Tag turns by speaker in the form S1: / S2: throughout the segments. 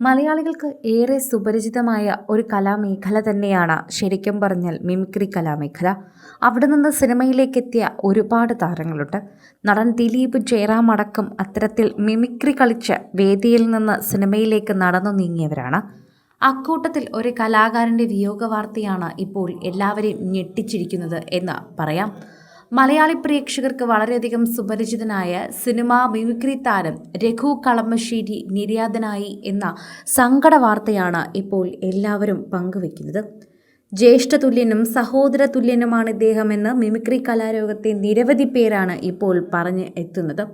S1: മലയാളികൾക്ക് ഏറെ സുപരിചിതമായ ഒരു കലാമേഖല തന്നെയാണ് ശരിക്കും പറഞ്ഞാൽ മിമിക്രി കലാമേഖല. അവിടെ നിന്ന് സിനിമയിലേക്ക് എത്തിയ ഒരുപാട് താരങ്ങളുണ്ട്. നടൻ ദിലീപ് ജയറാം അടക്കം അത്തരത്തിൽ മിമിക്രി കളിച്ച് വേദിയിൽ നിന്ന് സിനിമയിലേക്ക് നടന്നു നീങ്ങിയവരാണ്. അക്കൂട്ടത്തിൽ ഒരു കലാകാരന്റെ വിയോഗ വാർത്തയാണ് ഇപ്പോൾ എല്ലാവരെയും ഞെട്ടിച്ചിരിക്കുന്നത് എന്ന് പറയാം. മലയാളി പ്രേക്ഷകർക്ക് വളരെയധികം സുപരിചിതനായ സിനിമാ മിമിക്രി താരം രഘു കളമശ്ശേരി നിര്യാതനായി എന്ന സങ്കട വാർത്തയാണ് ഇപ്പോൾ എല്ലാവരും പങ്കുവെക്കുന്നത് ജ്യേഷ്ഠതുല്യനും സഹോദര തുല്യനുമാണ് ഇദ്ദേഹമെന്ന് മിമിക്രി കലാരോഗത്തെ നിരവധി പേരാണ് ഇപ്പോൾ പറഞ്ഞ് എത്തുന്നത്.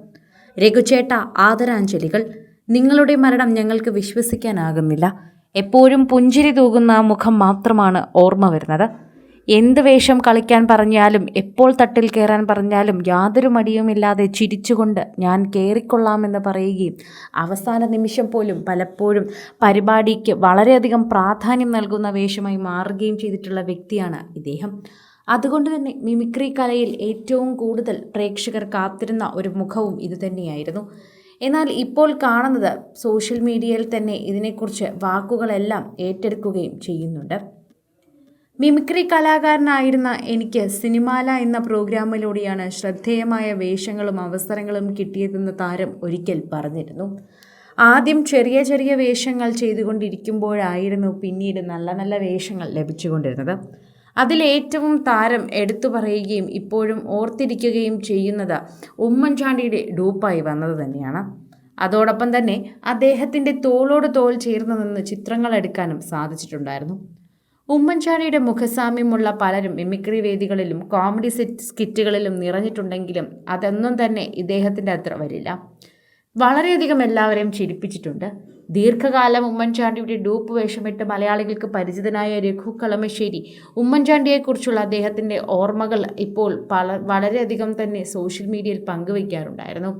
S1: രഘുചേട്ട ആദരാഞ്ജലികൾ. നിങ്ങളുടെ മരണം ഞങ്ങൾക്ക് വിശ്വസിക്കാനാകുന്നില്ല. എപ്പോഴും പുഞ്ചിരി തൂകുന്ന മുഖം മാത്രമാണ് ഓർമ്മ വരുന്നത്. എന്ത് വേഷം കളിക്കാൻ പറഞ്ഞാലും എപ്പോൾ തട്ടിൽ കയറാൻ പറഞ്ഞാലും യാതൊരു മടിയുമില്ലാതെ ചിരിച്ചുകൊണ്ട് ഞാൻ കയറിക്കൊള്ളാമെന്ന് പറയുകയും അവസാന നിമിഷം പോലും പലപ്പോഴും പരിപാടിക്ക് വളരെയധികം പ്രാധാന്യം നൽകുന്ന വേഷമായി മാറുകയും ചെയ്തിട്ടുള്ള വ്യക്തിയാണ് ഇദ്ദേഹം. അതുകൊണ്ട് തന്നെ മിമിക്രി കലയിൽ ഏറ്റവും കൂടുതൽ പ്രേക്ഷകർ കാത്തിരുന്ന ഒരു മുഖവും ഇതുതന്നെയായിരുന്നു എന്നാൽ ഇപ്പോൾ കാണുന്നത് സോഷ്യൽ മീഡിയയിൽ തന്നെ ഇതിനെക്കുറിച്ച് വാക്കുകളെല്ലാം ഏറ്റെടുക്കുകയും ചെയ്യുന്നുണ്ട്. മിമിക്രി കലാകാരനായിരുന്ന എനിക്ക് സിനിമാല എന്ന പ്രോഗ്രാമിലൂടെയാണ് ശ്രദ്ധേയമായ വേഷങ്ങളും അവസരങ്ങളും കിട്ടിയതെന്ന് താരം ഒരിക്കൽ പറഞ്ഞിരുന്നു. ആദ്യം ചെറിയ ചെറിയ വേഷങ്ങൾ ചെയ്തുകൊണ്ടിരിക്കുമ്പോഴായിരുന്നു പിന്നീട് നല്ല നല്ല വേഷങ്ങൾ ലഭിച്ചുകൊണ്ടിരുന്നത്. അതിലേറ്റവും താരം എടുത്തു പറയുകയും ഇപ്പോഴും ഓർത്തിരിക്കുകയും ചെയ്യുന്നത് ഉമ്മൻചാണ്ടിയുടെ ഡൂപ്പായി വന്നത് തന്നെയാണ്. അതോടൊപ്പം തന്നെ അദ്ദേഹത്തിന്റെ തോളോട് തോൾ ചേർന്ന് നിന്ന് ചിത്രങ്ങൾ എടുക്കാനും സാധിച്ചിട്ടുണ്ടായിരുന്നു. ഉമ്മൻചാണ്ടിയുടെ മുഖസാമ്യമുള്ള പലരും മിമിക്രി വേദികളിലും കോമഡി സെറ്റ് സ്കിറ്റുകളിലും നിറഞ്ഞിട്ടുണ്ടെങ്കിലും അതൊന്നും തന്നെ ഇദ്ദേഹത്തിന്റെ അത്ര വരില്ല. വളരെയധികം എല്ലാവരെയും ചിരിപ്പിച്ചിട്ടുണ്ട്. ദീർഘകാലം ഉമ്മൻചാണ്ടിയുടെ ഡൂപ്പ് വേഷമിട്ട് മലയാളികൾക്ക് പരിചിതനായ രഘു കളമശ്ശേരി ഉമ്മൻചാണ്ടിയെക്കുറിച്ചുള്ള അദ്ദേഹത്തിന്റെ ഓർമ്മകൾ ഇപ്പോൾ പല വളരെയധികം തന്നെ സോഷ്യൽ മീഡിയയിൽ പങ്കുവയ്ക്കാറുണ്ടായിരുന്നു.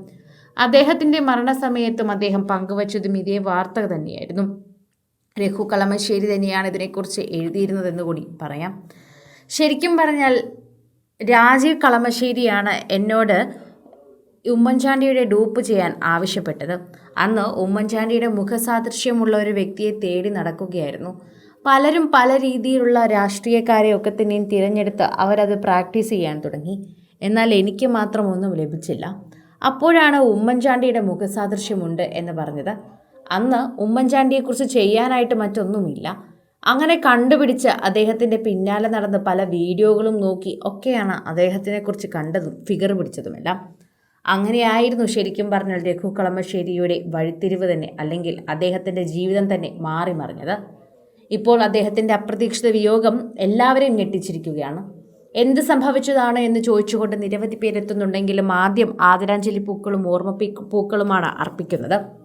S1: അദ്ദേഹത്തിന്റെ മരണസമയത്തും അദ്ദേഹം പങ്കുവച്ചതും ഇതേ വാർത്ത തന്നെയായിരുന്നു. രഘു കളമശ്ശേരി തന്നെയാണ് ഇതിനെക്കുറിച്ച് എഴുതിയിരുന്നതെന്ന് കൂടി പറയാം. ശരിക്കും പറഞ്ഞാൽ രാജീവ് കളമശ്ശേരിയാണ് എന്നോട് ഉമ്മൻചാണ്ടിയുടെ ഡൂപ്പ് ചെയ്യാൻ ആവശ്യപ്പെട്ടത്. അന്ന് ഉമ്മൻചാണ്ടിയുടെ മുഖസാദൃശ്യമുള്ള ഒരു വ്യക്തിയെ തേടി നടക്കുകയായിരുന്നു. പലരും പല രീതിയിലുള്ള രാഷ്ട്രീയക്കാരെ ഒക്കെ തന്നെയും തിരഞ്ഞെടുത്ത് അവരത് പ്രാക്ടീസ് ചെയ്യാൻ തുടങ്ങി. എന്നാൽ എനിക്ക് മാത്രം ഒന്നും ലഭിച്ചില്ല. അപ്പോഴാണ് ഉമ്മൻചാണ്ടിയുടെ മുഖസാദൃശ്യമുണ്ട് എന്ന് പറഞ്ഞത്. അന്ന് ഉമ്മൻചാണ്ടിയെക്കുറിച്ച് ചെയ്യാനായിട്ട് മറ്റൊന്നുമില്ല. അങ്ങനെ കണ്ടുപിടിച്ച് അദ്ദേഹത്തിന്റെ പിന്നാലെ നടന്ന് പല വീഡിയോകളും നോക്കി ഒക്കെയാണ് അദ്ദേഹത്തിനെക്കുറിച്ച് കണ്ടതും ഫിഗർ പിടിച്ചതുമെല്ലാം. അങ്ങനെയായിരുന്നു ശരിക്കും പറഞ്ഞാൽ രഘു കളമശ്ശേരിയുടെ വഴിത്തിരിവ് തന്നെ അല്ലെങ്കിൽ അദ്ദേഹത്തിന്റെ ജീവിതം തന്നെ മാറി മറിഞ്ഞത്. ഇപ്പോൾ അദ്ദേഹത്തിന്റെ അപ്രതീക്ഷിത വിയോഗം എല്ലാവരെയും ഞെട്ടിച്ചിരിക്കുകയാണ്. എന്ത് സംഭവിച്ചതാണ് എന്ന് ചോദിച്ചുകൊണ്ട് നിരവധി പേരെത്തുന്നുണ്ടെങ്കിലും ആദ്യം ആദരാഞ്ജലി പൂക്കളും ഓർമ്മ പൂക്കളുമാണ് അർപ്പിക്കുന്നത്.